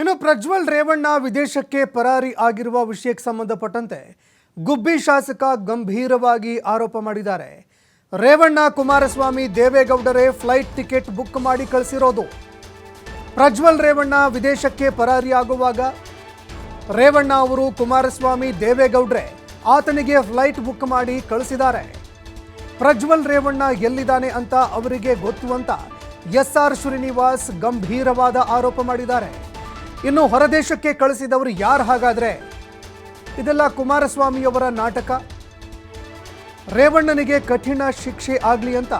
ಇನ್ನು ಪ್ರಜ್ವಲ್ ರೇವಣ್ಣ ವಿದೇಶಕ್ಕೆ ಪರಾರಿ ಆಗಿರುವ ವಿಷಯಕ್ಕೆ ಸಂಬಂಧಪಟ್ಟಂತೆ ಗುಬ್ಬಿ ಶಾಸಕ ಗಂಭೀರವಾಗಿ ಆರೋಪ ಮಾಡಿದ್ದಾರೆ. ರೇವಣ್ಣ ಕುಮಾರಸ್ವಾಮಿ ದೇವೇಗೌಡರೇ ಫ್ಲೈಟ್ ಟಿಕೆಟ್ ಬುಕ್ ಮಾಡಿ ಕಳಿಸಿರೋದು. ಪ್ರಜ್ವಲ್ ರೇವಣ್ಣ ವಿದೇಶಕ್ಕೆ ಪರಾರಿ ಆಗುವಾಗ ರೇವಣ್ಣ ಅವರು ಕುಮಾರಸ್ವಾಮಿ ದೇವೇಗೌಡ್ರೆ ಆತನಿಗೆ ಫ್ಲೈಟ್ ಬುಕ್ ಮಾಡಿ ಕಳಿಸಿದ್ದಾರೆ. ಪ್ರಜ್ವಲ್ ರೇವಣ್ಣ ಎಲ್ಲಿದ್ದಾನೆ ಅಂತ ಅವರಿಗೆ ಗೊತ್ತು ಅಂತ ಎಸ್ ಆರ್ ಶ್ರೀನಿವಾಸ್ ಗಂಭೀರವಾದ ಆರೋಪ ಮಾಡಿದ್ದಾರೆ. ಇನ್ನು ಹೊರದೇಶಕ್ಕೆ ಕಳಿಸಿದವರು ಯಾರು ಹಾಗಾದರೆ? ಇದೆಲ್ಲ ಕುಮಾರಸ್ವಾಮಿಯವರ ನಾಟಕ. ರೇವಣ್ಣನಿಗೆ ಕಠಿಣ ಶಿಕ್ಷೆ ಆಗಲಿ ಅಂತ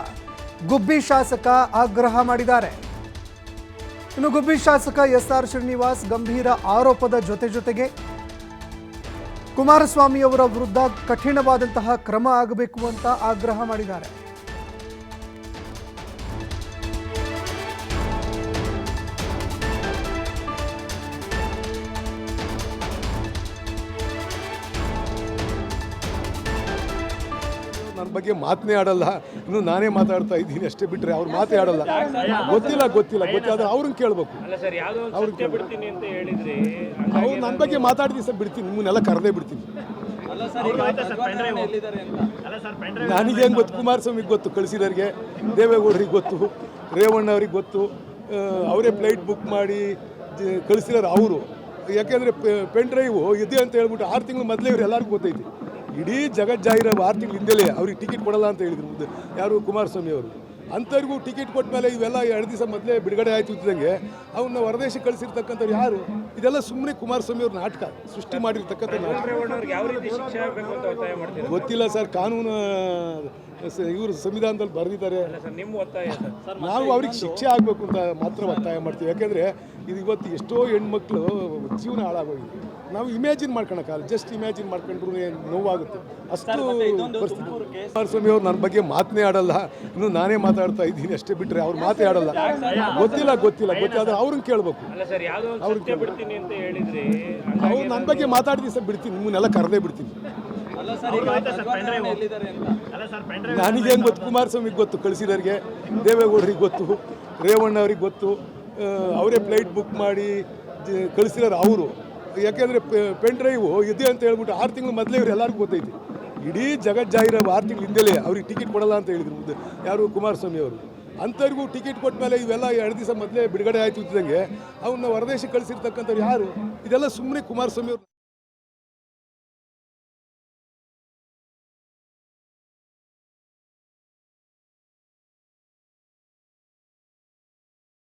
ಗುಬ್ಬಿ ಶಾಸಕ ಆಗ್ರಹ ಮಾಡಿದ್ದಾರೆ. ಇನ್ನು ಗುಬ್ಬಿ ಶಾಸಕ ಎಸ್ ಆರ್ ಶ್ರೀನಿವಾಸ್ ಗಂಭೀರ ಆರೋಪದ ಜೊತೆ ಜೊತೆಗೆ ಕುಮಾರಸ್ವಾಮಿಯವರ ವಿರುದ್ಧ ಕಠಿಣವಾದಂತಹ ಕ್ರಮ ಆಗಬೇಕು ಅಂತ ಆಗ್ರಹ ಮಾಡಿದ್ದಾರೆ. ನನ್ನ ಬಗ್ಗೆ ಮಾತನೇ ಆಡಲ್ಲ. ಇನ್ನು ನಾನೇ ಮಾತಾಡ್ತಾ ಇದ್ದೀನಿ ಅಷ್ಟೇ ಬಿಟ್ಟರೆ ಅವ್ರು ಮಾತೇ ಆಡಲ್ಲ. ಗೊತ್ತಿಲ್ಲ ಗೊತ್ತಿಲ್ಲ ಗೊತ್ತಿಲ್ಲ. ಅವ್ರನ್ನ ಕೇಳಬೇಕು. ಅಲ್ಲ ಸರ್ ಯಾವುದೋ ಒಂದು ಅವ್ರಿಗೆ ಸತ್ಯ ಬಿಡ್ತೀನಿ ಅಂತ ಹೇಳಿದ್ರಿ ಅವ್ರು ನನ್ನ ಬಗ್ಗೆ ಮಾತಾಡ್ತೀನಿ ಸರ್ ಬಿಡ್ತೀನಿ. ನಿಮ್ಮನ್ನೆಲ್ಲ ಕರೆದೇ ಬಿಡ್ತೀನಿ. ಅಲ್ಲ ಸರ್ ಪೆಂಡ್ರೈವ್ ಅಲ್ಲ ಸರ್ ಪೆಂಡ್ರೈವ್ ನನಗೇನು ಗೊತ್ತು? ಕುಮಾರಸ್ವಾಮಿಗೆ ಗೊತ್ತು ಕಳಿಸಿರೋರಿಗೆ ದೇವೇಗೌಡರಿಗೆ ಗೊತ್ತು ರೇವಣ್ಣ ಅವ್ರಿಗೆ ಗೊತ್ತು ಅವರೇ ಫ್ಲೈಟ್ ಬುಕ್ ಮಾಡಿ ಕಳಿಸಿರೋರು ಅವರು. ಯಾಕೆಂದರೆ ಪೆನ್ ಡ್ರೈವು ಇದೆ ಅಂತ ಹೇಳ್ಬಿಟ್ಟು ಆರು ತಿಂಗಳು ಮೊದಲೇ ಇವ್ರು ಎಲ್ಲರಿಗೂ ಗೊತ್ತೈತಿ. ಇಡೀ ಜಗತ್ ಜಾಹಿರ ಆರು ತಿಂಗಳ ಹಿಂದೆಲೇ ಅವ್ರಿಗೆ ಟಿಕೆಟ್ ಕೊಡಲ್ಲ ಅಂತ ಹೇಳಿದ್ರು. ಮುಂದೆ ಯಾರು ಕುಮಾರಸ್ವಾಮಿ ಅವರು? ಅಂಥವ್ರಿಗೂ ಟಿಕೆಟ್ ಕೊಟ್ಟ ಮೇಲೆ ಇವೆಲ್ಲ ಎರಡು ದಿವಸ ಮೊದಲೇ ಬಿಡುಗಡೆ ಆಯ್ತು ಇದ್ದಂಗೆ ಅವನ್ನ ಹೊರದೇಶಕ್ಕೆ ಕಳಿಸಿರ್ತಕ್ಕಂಥವ್ರು ಯಾರು? ಇದೆಲ್ಲ ಸುಮ್ಮನೆ ಕುಮಾರಸ್ವಾಮಿ ಅವ್ರ ನಾಟಕ ಸೃಷ್ಟಿ ಮಾಡಿರ್ತಕ್ಕಂಥ ನಾಟಕ. ಗೊತ್ತಿಲ್ಲ ಸರ್ ಕಾನೂನು ಇವರು ಸಂವಿಧಾನದಲ್ಲಿ ಬರೆದಿದ್ದಾರೆ. ನಾವು ಅವ್ರಿಗೆ ಶಿಕ್ಷೆ ಆಗಬೇಕು ಅಂತ ಮಾತ್ರ ಒತ್ತಾಯ ಮಾಡ್ತೀವಿ. ಯಾಕೆಂದರೆ ಇದು ಇವತ್ತು ಎಷ್ಟೋ ಹೆಣ್ಮಕ್ಳು ಜೀವನ ಹಾಳಾಗೋಗಿದೆ. ನಾವು ಇಮ್ಯಾಜಿನ್ ಮಾಡ್ಕೊಳಕ್ಕಾಗಲ್ಲ. ಜಸ್ಟ್ ಇಮ್ಯಾಜಿನ್ ಮಾಡ್ಕೊಂಡ್ರು ನೋವಾಗುತ್ತೆ. ಅಷ್ಟು ಪರಿಸ್ಥಿತಿ. ಕುಮಾರಸ್ವಾಮಿ ಅವ್ರು ನನ್ನ ಬಗ್ಗೆ ಮಾತನೇ ಆಡಲ್ಲ. ಇನ್ನು ನಾನೇ ಮಾತಾಡ್ತಾ ಇದ್ದೀನಿ ಅಷ್ಟೇ ಬಿಟ್ಟರೆ ಅವ್ರು ಮಾತೇ ಆಡಲ್ಲ. ಗೊತ್ತಿಲ್ಲ ಗೊತ್ತಿಲ್ಲ. ಗೊತ್ತಾದ್ರೆ ಅವ್ರನ್ನ ಕೇಳಬೇಕು. ಅಲ್ಲ ಸರ್ ಯಾವುದೋ ಒಂದು ಬಿಡ್ತೀನಿ ಅಂತ ಹೇಳಿದ್ರಿ ಅವ್ರು ನನ್ನ ಬಗ್ಗೆ ಮಾತಾಡಿದ ಸರ್ ಬಿಡ್ತೀನಿ. ನಿಮ್ಮನ್ನೆಲ್ಲ ಕರೆದೇ ಬಿಡ್ತೀನಿ. ಅಲ್ಲ ಸರ್ ಪೆಂಡ್ರೈವ್ ಅಲ್ಲ ಸರ್ ಪೆಂಡ್ರೈವ್ ನನಗೇನು ಗೊತ್ತು? ಕುಮಾರಸ್ವಾಮಿಗೆ ಗೊತ್ತು ಕಳಿಸಿದವ್ರಿಗೆ. ದೇವೇಗೌಡರಿಗೆ ಗೊತ್ತು. ರೇವಣ್ಣ ಅವ್ರಿಗೆ ಗೊತ್ತು. ಅವರೇ ಫ್ಲೈಟ್ ಬುಕ್ ಮಾಡಿ ಕಳಿಸಿರೋರು ಅವರು. ಯಾಕೆಂದರೆ ಪೆನ್ ಡ್ರೈವು ಇದೆ ಅಂತ ಹೇಳ್ಬಿಟ್ಟು ಆರು ತಿಂಗಳು ಮೊದಲೇ ಇವ್ರು ಎಲ್ಲರಿಗೂ ಗೊತ್ತೈತಿ. ಇಡೀ ಜಗತ್ ಜಾಹೀರ ಆರು ತಿಂಗಳು ಹಿಂದೆಲೇ ಅವ್ರಿಗೆ ಟಿಕೆಟ್ ಕೊಡಲ್ಲ ಅಂತ ಹೇಳಿದ್ರು ಯಾರು ಕುಮಾರಸ್ವಾಮಿ ಅವರು. ಅಂಥವ್ರಿಗೂ ಟಿಕೆಟ್ ಕೊಟ್ಟ ಮೇಲೆ ಇವೆಲ್ಲ ಎರಡು ದಿವಸ ಮೊದಲೇ ಬಿಡುಗಡೆ ಆಯ್ತು ಇದ್ದಂಗೆ ಅವನ್ನ ಹೊರದೇಶಕ್ಕೆ ಕಳಿಸಿರ್ತಕ್ಕಂಥವ್ರು ಯಾರು? ಇದೆಲ್ಲ ಸುಮ್ಮನೆ ಕುಮಾರಸ್ವಾಮಿ ಅವರು.